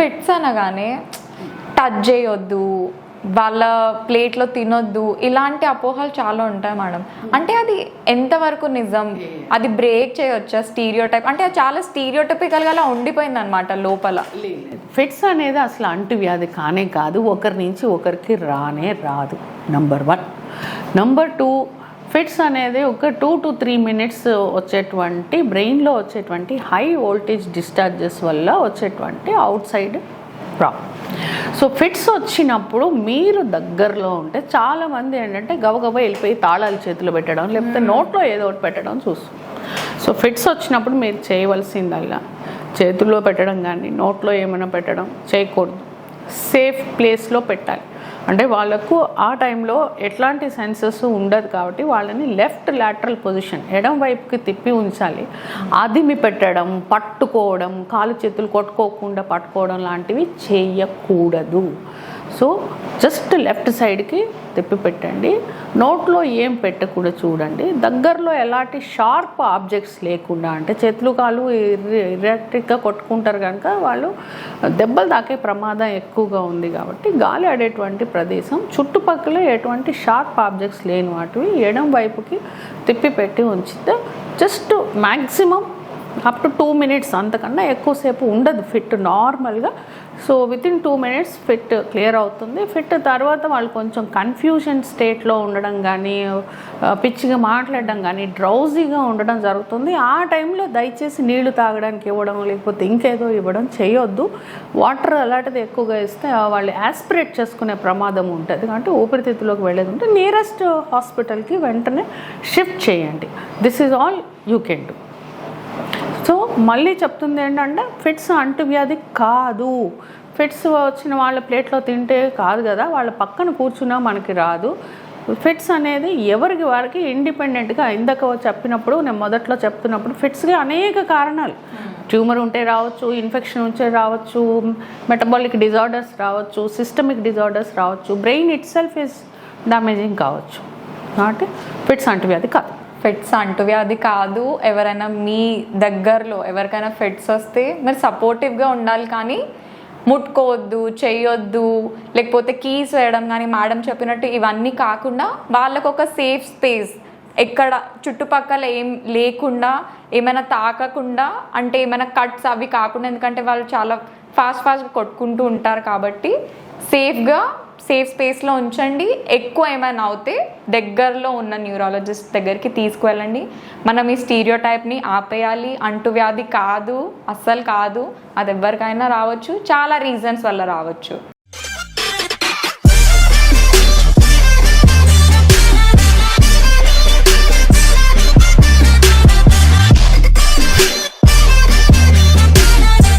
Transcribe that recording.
Fits అనగానే touch చేయొద్దు వాళ్ళ ప్లేట్లో తినొద్దు ఇలాంటి అపోహలు చాలా ఉంటాయి మేడం. అంటే అది ఎంతవరకు నిజం? అది బ్రేక్ చేయొచ్చా? స్టీరియో టైప్ అంటే అది చాలా స్టీరియో గా ఉండిపోయింది అనమాట లోపల. ఫిట్స్ అనేది అసలు అంటువ్యాధి కానే కాదు. ఒకరి నుంచి ఒకరికి రానే రాదు. Number one number two fits అనేది ఒక టూ టు త్రీ మినిట్స్ వచ్చేటువంటి బ్రెయిన్లో వచ్చేటువంటి హై వోల్టేజ్ డిశ్చార్జెస్ వల్ల వచ్చేటువంటి outside problem so fits వచ్చినప్పుడు మీరు దగ్గరలో ఉంటే చాలామంది ఏంటంటే గబగబా వెళ్ళిపోయి తాళాలు చేతులు పెట్టడం లేకపోతే నోట్లో ఏదో ఒకటి పెట్టడం చూస్తాం సో ఫిట్స్ వచ్చినప్పుడు మీరు చేయవలసిందల్లా. చేతుల్లో పెట్టడం కానీ నోట్లో ఏమైనా పెట్టడం చేయకూడదు. సేఫ్ ప్లేస్లో పెట్టాలి. అంటే వాళ్ళకు ఆ టైంలో ఎట్లాంటి సెన్సెస్ ఉండదు కాబట్టి వాళ్ళని లెఫ్ట్ లాటరల్ పొజిషన్ ఎడం వైపుకి తిప్పి ఉంచాలి. అదిమి పెట్టడం పట్టుకోవడం కాలు చేతులు కొట్టుకోకుండా పట్టుకోవడం లాంటివి చేయకూడదు. సో జస్ట్ లెఫ్ట్ సైడ్కి తిప్పి పెట్టండి. నోట్లో ఏం పెట్టకుండా చూడండి. దగ్గరలో ఎలాంటి షార్ప్ ఆబ్జెక్ట్స్ లేకుండా అంటే చేతులు కాలు ఇరెక్ట్రిక్గా కొట్టుకుంటారు కనుక వాళ్ళు దెబ్బలు తాకే ప్రమాదం ఎక్కువగా ఉంది కాబట్టి గాలి ఆడేటువంటి ప్రదేశం చుట్టుపక్కల ఎటువంటి షార్ప్ ఆబ్జెక్ట్స్ లేని వాటివి ఎడం వైపుకి తిప్పి పెట్టి ఉంచితే just maximum up to two minutes అంతకన్నా ఎక్కువసేపు ఉండదు ఫిట్ నార్మల్గా so within two minutes fit clear అవుతుంది. ఫిట్ తర్వాత వాళ్ళు కొంచెం కన్ఫ్యూషన్ స్టేట్లో ఉండడం కానీ పిచ్చిగా మాట్లాడడం కానీ డ్రౌజీగా ఉండడం జరుగుతుంది. ఆ టైంలో దయచేసి నీళ్ళు తాగడానికి ఇవ్వడం లేకపోతే ఇంకేదో ఇవ్వడం చేయొద్దు. వాటర్ అలాంటిది ఎక్కువగా ఇస్తే వాళ్ళు యాస్పిరేట్ చేసుకునే ప్రమాదం ఉంటుంది. కాబట్టి ఊపిరితిత్తులోకి వెళ్ళేది ఉంటే నియరెస్ట్ హాస్పిటల్కి వెంటనే షిఫ్ట్ చేయండి. This is all you can do మళ్ళీ చెప్తుంది ఏంటంటే ఫిట్స్ అంటువ్యాధి కాదు. ఫిట్స్ వచ్చిన వాళ్ళ ప్లేట్లో తింటే కాదు కదా వాళ్ళ పక్కన కూర్చున్నా మనకి రాదు. ఫిట్స్ అనేది ఎవరికి వారికి ఇండిపెండెంట్గా ఇందాక చెప్పినప్పుడు నేను మొదట్లో చెప్తున్నప్పుడు ఫిట్స్కి అనేక కారణాలు. ట్యూమర్ ఉంటే రావచ్చు ఇన్ఫెక్షన్ ఉంటే రావచ్చు మెటబాలిక్ డిజార్డర్స్ రావచ్చు సిస్టమిక్ డిజార్డర్స్ రావచ్చు. Brain itself is damaging కావచ్చు. కాబట్టి ఫిట్స్ అంటువ్యాధి కాదు. ఫిట్స్ అంటువ్యాధి కాదు ఎవరైనా మీ దగ్గరలో ఎవరికైనా ఫిట్స్ వస్తే మీరు సపోర్టివ్గా ఉండాలి కానీ ముట్టుకోవద్దు చేయొద్దు లేకపోతే కీస్ వేయడం కానీ మేడం చెప్పినట్టు ఇవన్నీ కాకుండా వాళ్ళకు ఒక సేఫ్ స్పేస్ ఎక్కడ చుట్టుపక్కల ఏం లేకుండా ఏమైనా తాకకుండా అంటే ఏమైనా కట్స్ అవి కాకుండా ఎందుకంటే వాళ్ళు చాలా ఫాస్ట్ ఫాస్ట్గా కొట్టుకుంటూ ఉంటారు కాబట్టి సేఫ్గా సేఫ్ స్పేస్లో ఉంచండి. ఎక్కువ ఏమైనా అవుతే దగ్గరలో ఉన్న న్యూరాలజిస్ట్ దగ్గరికి తీసుకువెళ్ళండి. మనం ఈ స్టీరియో టైప్ని ఆపేయాలి. అంటువ్యాధి కాదు అస్సలు కాదు. అది ఎవరికైనా రావచ్చు. చాలా రీజన్స్ వల్ల రావచ్చు.